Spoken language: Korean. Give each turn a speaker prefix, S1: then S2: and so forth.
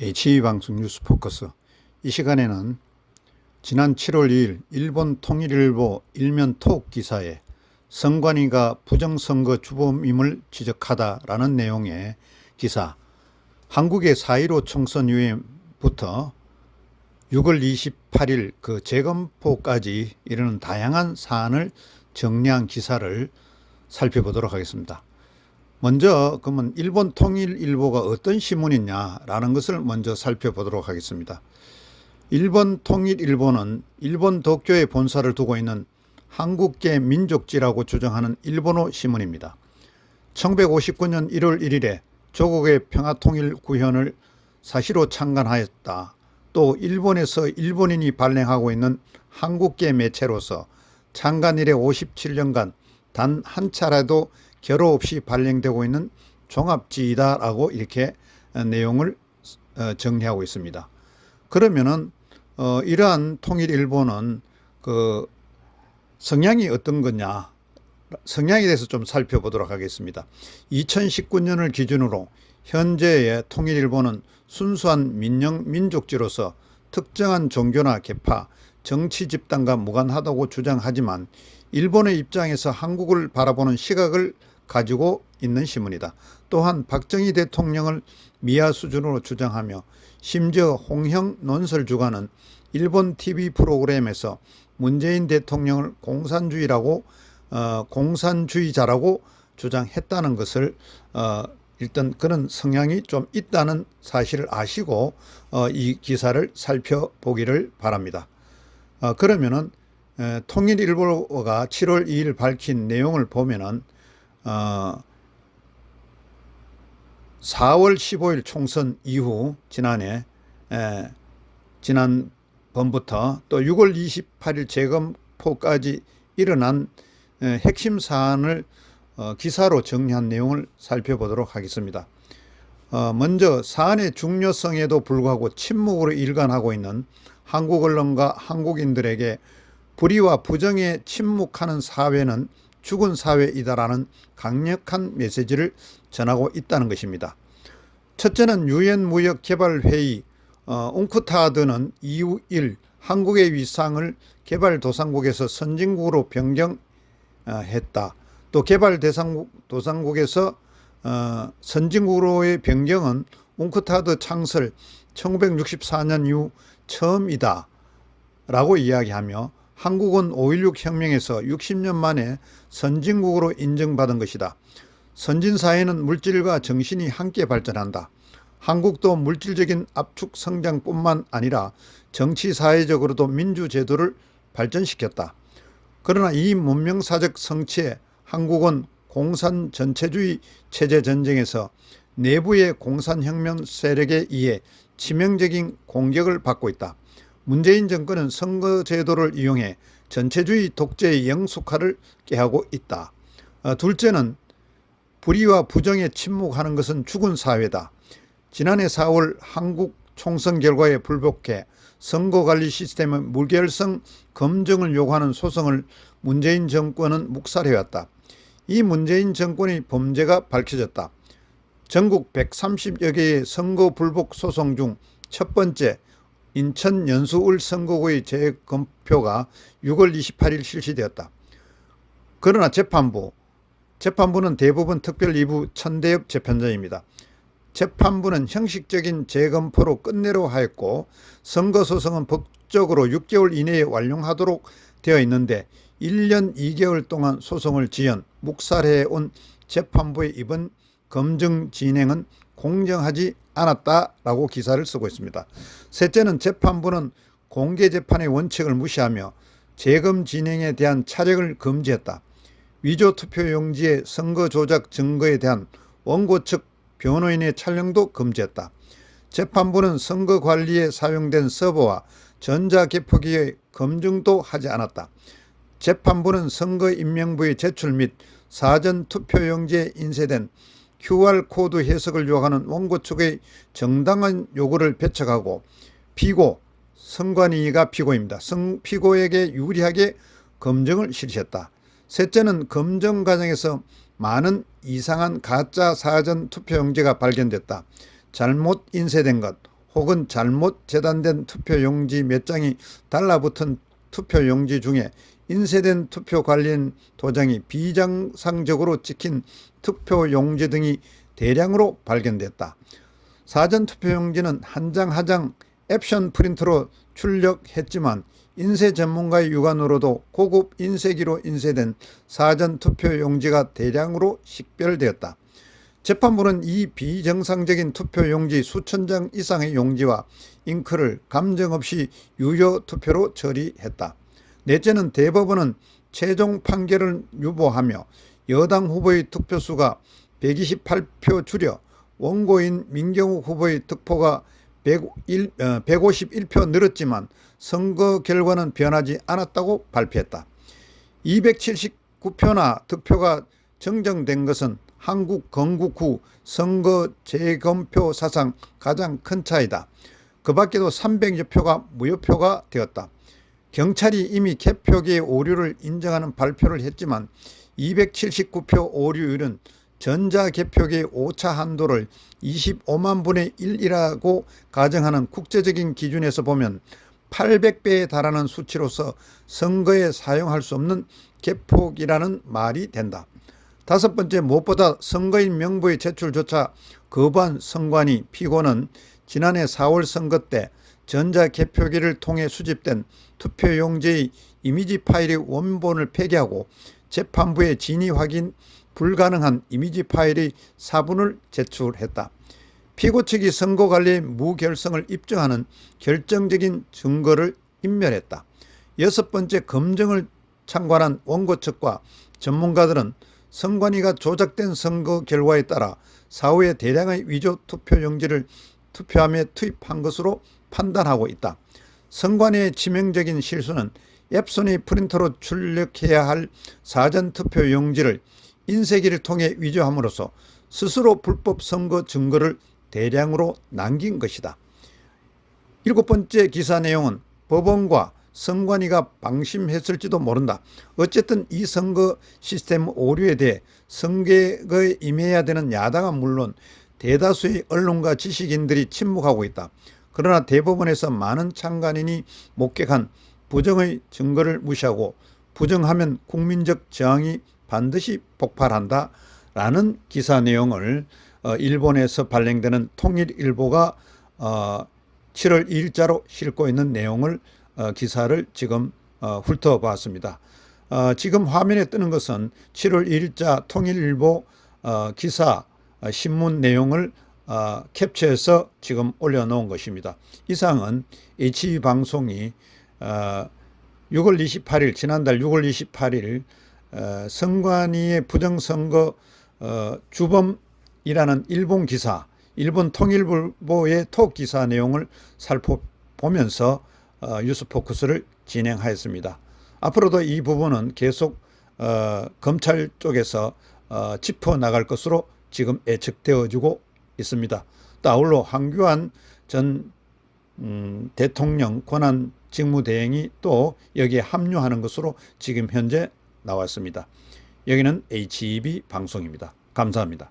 S1: H방송 뉴스 포커스 이 시간에는 지난 7월 2일 일본 통일일보 일면 톡 기사에 선관위가 부정선거 주범임을 지적하다라는 내용의 기사 한국의 4.15 총선 이후부터 6월 28일 그 재검포까지 이르는 다양한 사안을 정리한 기사를 살펴보도록 하겠습니다. 먼저 그러면 일본 통일일보가 어떤 신문이냐라는 것을 먼저 살펴보도록 하겠습니다. 일본 통일일보는 일본 도쿄에 본사를 두고 있는 한국계 민족지라고 주장하는 일본어 신문입니다. 1959년 1월 1일에 조국의 평화통일 구현을 사시로 창간하였다. 또 일본에서 일본인이 발행하고 있는 한국계 매체로서 창간 이래 57년간 단 한 차례도 결호 없이 발행되고 있는 종합지이다라고 이렇게 어, 내용을 어, 정리하고 있습니다. 그러면은 어, 이러한 통일일보는 그 성향이 어떤 거냐 성향에 대해서 좀 살펴보도록 하겠습니다. 2019년을 기준으로 현재의 통일일보는 순수한 민영 민족지로서 특정한 종교나 계파, 정치 집단과 무관하다고 주장하지만 일본의 입장에서 한국을 바라보는 시각을 가지고 있는 신문이다. 또한 박정희 대통령을 미아 수준으로 주장하며 심지어 홍형 논설 주간은 일본 TV 프로그램에서 문재인 대통령을 공산주의라고 어, 공산주의자라고 주장했다는 것을 어, 일단 그런 성향이 좀 있다는 사실을 아시고 어, 이 기사를 살펴보기를 바랍니다. 어, 그러면은 에, 통일일보가 7월 2일 밝힌 내용을 보면은 어, 4월 15일 총선 이후 지난해 에, 지난 번부터 또 6월 28일 재검포까지 일어난 에, 핵심 사안을 어, 기사로 정리한 내용을 살펴보도록 하겠습니다. 어, 먼저 사안의 중요성에도 불구하고 침묵으로 일관하고 있는 한국 언론과 한국인들에게 불의와 부정에 침묵하는 사회는 죽은 사회이다라는 강력한 메시지를 전하고 있다는 것입니다. 첫째는 유엔 무역 개발 회의 어, 웅쿠타드는 2일 한국의 위상을 개발 도상국에서 선진국으로 변경했다. 또 개발 대상국 도상국에서 어, 선진국으로의 변경은 웅쿠타드 창설 1964년 이후 처음이다. 라고 이야기하며 한국은 5.16 혁명에서 60년 만에 선진국으로 인정받은 것이다. 선진사회는 물질과 정신이 함께 발전한다. 한국도 물질적인 압축 성장뿐만 아니라 정치 사회적으로도 민주제도를 발전시켰다. 그러나 이 문명사적 성취에 한국은 공산 전체주의 체제 전쟁에서 내부의 공산혁명 세력에 의해 치명적인 공격을 받고 있다. 문재인 정권은 선거제도를 이용해 전체주의 독재의 영속화를 깨하고 있다. 어, 둘째는 불의와 부정에 침묵하는 것은 죽은 사회다. 지난해 4월 한국 총선 결과에 불복해 선거관리 시스템의 무결성 검증을 요구하는 소송을 문재인 정권은 묵살해왔다. 이 문재인 정권의 범죄가 밝혀졌다. 전국 130여 개의 선거 불복 소송 중 첫 번째 인천 연수울 선거구의 재검표가 6월 28일 실시되었다. 그러나 재판부, 재판부는 대부분 특별 2부 천대엽 재판장입니다. 재판부는 형식적인 재검표로 끝내려 하였고 선거소송은 법적으로 6개월 이내에 완료하도록 되어 있는데 1년 2개월 동안 소송을 지연, 묵살해 온 재판부의 이번 검증 진행은 공정하지 않았다라고 기사를 쓰고 있습니다. 셋째는 재판부는 공개 재판의 원칙을 무시하며 재검 진행에 대한 차력을 금지했다. 위조 투표 용지의 선거 조작 증거에 대한 원고 측 변호인의 촬영도 금지했다. 재판부는 선거 관리에 사용된 서버와 전자개표기의 검증도 하지 않았다. 재판부는 선거 임명부의 제출 및 사전 투표용지에 인쇄된 QR코드 해석을 요구하는 원고 측의 정당한 요구를 배척하고 피고, 선관위가 피고입니다. 성, 피고에게 유리하게 검증을 실시했다. 셋째는 검증 과정에서 많은 이상한 가짜 사전 투표용지가 발견됐다. 잘못 인쇄된 것 혹은 잘못 재단된 투표용지 몇 장이 달라붙은 투표용지 중에 인쇄된 투표 관련 도장이 비정상적으로 찍힌 투표 용지 등이 대량으로 발견됐다. 사전 투표 용지는 한 장 한 장 앱션 프린터로 출력했지만 인쇄 전문가의 유관으로도 고급 인쇄기로 인쇄된 사전 투표 용지가 대량으로 식별되었다. 재판부는 이 비정상적인 투표 용지 수천 장 이상의 용지와 잉크를 감정 없이 유효 투표로 처리했다. 넷째는 대법원은 최종 판결을 유보하며 여당 후보의 득표수가 128표 줄여 원고인 민경욱 후보의 득표가 101, 151표 늘었지만 선거 결과는 변하지 않았다고 발표했다. 279표나 득표가 정정된 것은 한국 건국 후 선거 재검표 사상 가장 큰 차이다. 그 밖에도 300여 표가 무효표가 되었다. 경찰이 이미 개표기의 오류를 인정하는 발표를 했지만 279표 오류율은 전자개표기의 오차 한도를 25만 분의 1이라고 가정하는 국제적인 기준에서 보면 800배에 달하는 수치로서 선거에 사용할 수 없는 개폭이라는 말이 된다. 다섯 번째 무엇보다 선거인 명부의 제출조차 거부한 선관위 피고는 지난해 4월 선거 때 전자 개표기를 통해 수집된 투표용지의 이미지 파일의 원본을 폐기하고 재판부에 진위 확인 불가능한 이미지 파일의 사본을 제출했다. 피고 측이 선거관리의 무결성을 입증하는 결정적인 증거를 인멸했다. 여섯 번째 검증을 참관한 원고 측과 전문가들은 선관위가 조작된 선거 결과에 따라 사후에 대량의 위조 투표용지를 투표함에 투입한 것으로 판단하고 있다. 선관위의 치명적인 실수는 앱손의 프린터로 출력해야 할 사전투표 용지를 인쇄기를 통해 위조함으로써 스스로 불법 선거 증거를 대량으로 남긴 것이다. 일곱 번째 기사 내용은 법원과 선관위가 방심했을지도 모른다. 어쨌든 이 선거 시스템 오류에 대해 선거에 임해야 되는 야당은 물론 대다수의 언론과 지식인들이 침묵하고 있다. 그러나 대법원에서 많은 참관인이 목격한 부정의 증거를 무시하고 부정하면 국민적 저항이 반드시 폭발한다. 라는 기사 내용을 어, 일본에서 발행되는 통일일보가 어, 7월 2일자로 싣고 있는 내용을 어, 기사를 지금 어, 훑어봤습니다. 어, 지금 화면에 뜨는 것은 7월 1일자 통일일보 어, 기사 어, 신문 내용을 어, 캡처해서 지금 올려놓은 것입니다. 이상은 H 방송이 어, 6월 28일 지난달 6월 28일 어, 선관위의 부정선거 어, 주범이라는 일본 기사, 일본 통일부의 톡 기사 내용을 살펴보면서 어, 뉴스포커스를 진행하였습니다. 앞으로도 이 부분은 계속 어, 검찰 쪽에서 어, 짚어 나갈 것으로 지금 예측되어지고 있습니다. 또 아울러 황교안 전 음, 대통령 권한 직무대행이 또 여기에 합류하는 것으로 지금 현재 나왔습니다. 여기는 HEB 방송입니다. 감사합니다.